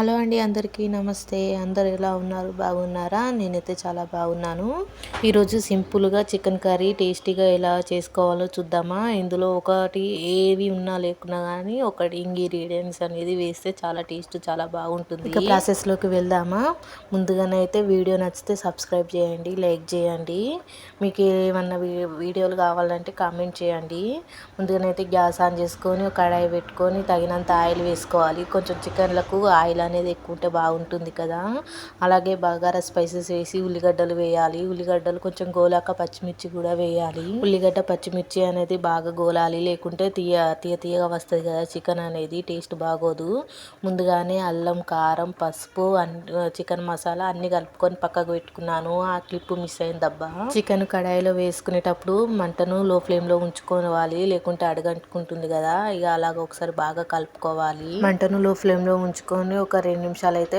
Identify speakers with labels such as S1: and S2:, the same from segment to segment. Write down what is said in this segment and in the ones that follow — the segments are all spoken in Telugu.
S1: హలో అండి అందరికీ నమస్తే. అందరు ఎలా ఉన్నారు? బాగున్నారా? నేనైతే చాలా బాగున్నాను. ఈరోజు సింపుల్గా చికెన్ కర్రీ టేస్టీగా ఎలా చేసుకోవాలో చూద్దామా? ఇందులో ఒకటి ఏవి ఉన్నా లేకున్నా కానీ ఒకటి ఇంగ్రీడియంట్స్ అనేది వేస్తే చాలా టేస్ట్ చాలా బాగుంటుంది. ఇక ప్రాసెస్లోకి వెళ్దామా? ముందుగానైతే వీడియో నచ్చితే సబ్స్క్రైబ్ చేయండి లైక్ చేయండి. మీకు ఏమన్నా వీడియోలు కావాలంటే కామెంట్ చేయండి. ముందుగానైతే గ్యాస్ ఆన్ చేసుకొని కడాయి పెట్టుకొని తగినంత ఆయిల్ వేసుకోవాలి. కొంచెం చికెన్లకు ఆయిల్ అనేది ఎక్కువ ఉంటే బాగుంటుంది కదా. అలాగే బగారా స్పైసెస్ వేసి ఉల్లిగడ్డలు వేయాలి. ఉల్లిగడ్డలు కొంచెం గోలాక పచ్చిమిర్చి కూడా వేయాలి. ఉల్లిగడ్డ పచ్చిమిర్చి అనేది బాగా గోలాలి. లేకుంటే తీయ తీయ తీయగా వస్తుంది కదా. చికెన్ అనేది టేస్ట్ బాగోదు. ముందుగానే అల్లం కారం పసుపు చికెన్ మసాలా అన్ని కలుపుకొని పక్కకు పెట్టుకున్నాను. ఆ క్లిప్ మిస్ అయింది దబ్బా చికెన్ కడాయిలో వేసుకునేటప్పుడు మంటను లో ఫ్లేమ్లో ఉంచుకోవాలి. లేకుంటే అడగంటుకుంటుంది కదా. ఇక అలాగ ఒకసారి బాగా కలుపుకోవాలి. మంటను లో ఫ్లేమ్లో ఉంచుకొని ఒక ఒక రెండు నిమిషాలు అయితే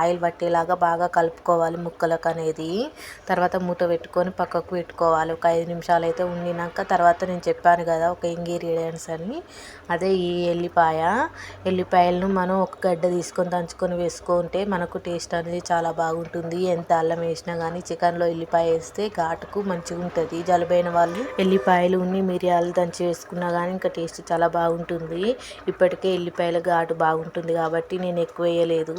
S1: ఆయిల్ పట్టేలాగా బాగా కలుపుకోవాలి ముక్కలకు అనేది తర్వాత మూత పెట్టుకొని పక్కకు పెట్టుకోవాలి. ఒక ఐదు నిమిషాలు అయితే ఉండినాక తర్వాత నేను చెప్పాను కదా ఒక ఇంగ్రీడియంట్స్ అని. అదే ఈ ఎల్లిపాయ. ఎల్లిపాయలను మనం ఒక గడ్డ తీసుకొని దంచుకొని వేసుకుంటే మనకు టేస్ట్ అనేది చాలా బాగుంటుంది. ఎంత అల్లం వేసినా కానీ చికెన్లో ఎల్లిపాయ వేస్తే ఘాటుకు మంచిగా ఉంటుంది. జలుబైన వాళ్ళు ఎల్లిపాయలు ఉన్ని మిరియాలు దంచి వేసుకున్నా కానీ ఇంకా టేస్ట్ చాలా బాగుంటుంది. ఇప్పటికే ఎల్లిపాయల ఘాటు బాగుంటుంది కాబట్టి నేను ఎక్కువ వేయలేదు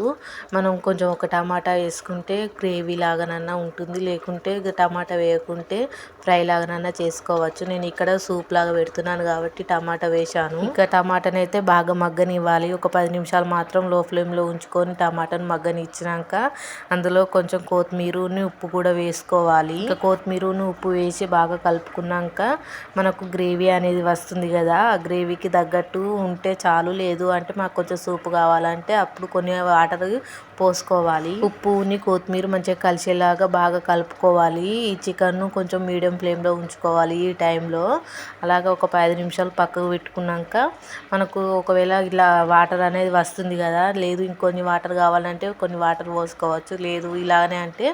S1: మనం కొంచెం ఒక టమాటా వేసుకుంటే గ్రేవీ లాగానన్నా ఉంటుంది. లేకుంటే టమాటా వేయకుంటే ఫ్రై లాగానన్నా చేసుకోవచ్చు. నేను ఇక్కడ సూప్ లాగా పెడుతున్నాను కాబట్టి టమాటా వేశాను. ఇంకా టమాటాని అయితే బాగా మగ్గనివ్వాలి. ఒక పది నిమిషాలు మాత్రం లో ఫ్లేమ్లో ఉంచుకొని టమాటాను మగ్గనిచ్చినాక అందులో కొంచెం కొత్తిమీరని ఉప్పు కూడా వేసుకోవాలి. ఇంకా కొత్తిమీరను ఉప్పు వేసి బాగా కలుపుకున్నాక మనకు గ్రేవీ అనేది వస్తుంది కదా ఆ గ్రేవీకి తగ్గట్టు ఉంటే చాలు. లేదు అంటే మాకు కొంచెం సూప్ కావాలంటే అప్పుడు కొన్ని వాటర్ పోసుకోవాలి. ఉప్పుని కొత్తిమీర మంచిగా కలిసేలాగా బాగా కలుపుకోవాలి. ఈ చికెన్ను కొంచెం మీడియం ఫ్లేమ్లో ఉంచుకోవాలి ఈ టైంలో. అలాగే ఒక పది నిమిషాలు పక్కకు పెట్టుకున్నాక మనకు ఒకవేళ ఇలా వాటర్ అనేది వస్తుంది కదా లేదు ఇంకొన్ని వాటర్ కావాలంటే కొన్ని వాటర్ పోసుకోవచ్చు లేదు ఇలానే అంటే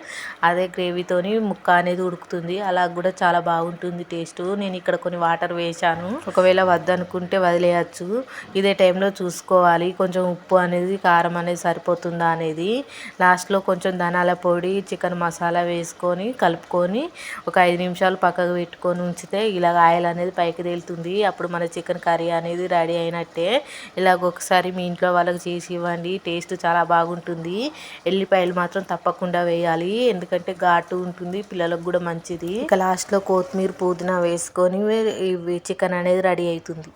S1: అదే గ్రేవీతోని ముక్క అనేది ఉడుకుతుంది. అలా కూడా చాలా బాగుంటుంది టేస్ట్. నేను ఇక్కడ కొన్ని వాటర్ వేసాను ఒకవేళ వద్దనుకుంటే వదిలేయచ్చు. ఇదే టైంలో చూసుకోవాలి. కొంచెం ఉప్పు అనేది కారం అనేది సరిపోతుందా అనేది లాస్ట్లో కొంచెం ధనాల పొడి చికెన్ మసాలా వేసుకొని కలుపుకొని ఒక ఐదు నిమిషాలు పక్కకు పెట్టుకొని ఉంచితే ఇలాగ ఆయిల్ అనేది పైకి తేలుతుంది. అప్పుడు మన చికెన్ కర్రీ అనేది రెడీ అయినట్టే. ఇలాగ ఒకసారి మీ ఇంట్లో వాళ్ళకి చేసి ఇవ్వండి. టేస్ట్ చాలా బాగుంటుంది. ఎల్లిపాయలు మాత్రం తప్పకుండా వేయాలి. ఎందుకంటే ఘాటు ఉంటుంది పిల్లలకు కూడా మంచిది. ఇక లాస్ట్లో కొత్తిమీర పుదీనా వేసుకొని చికెన్ అనేది రెడీ అవుతుంది.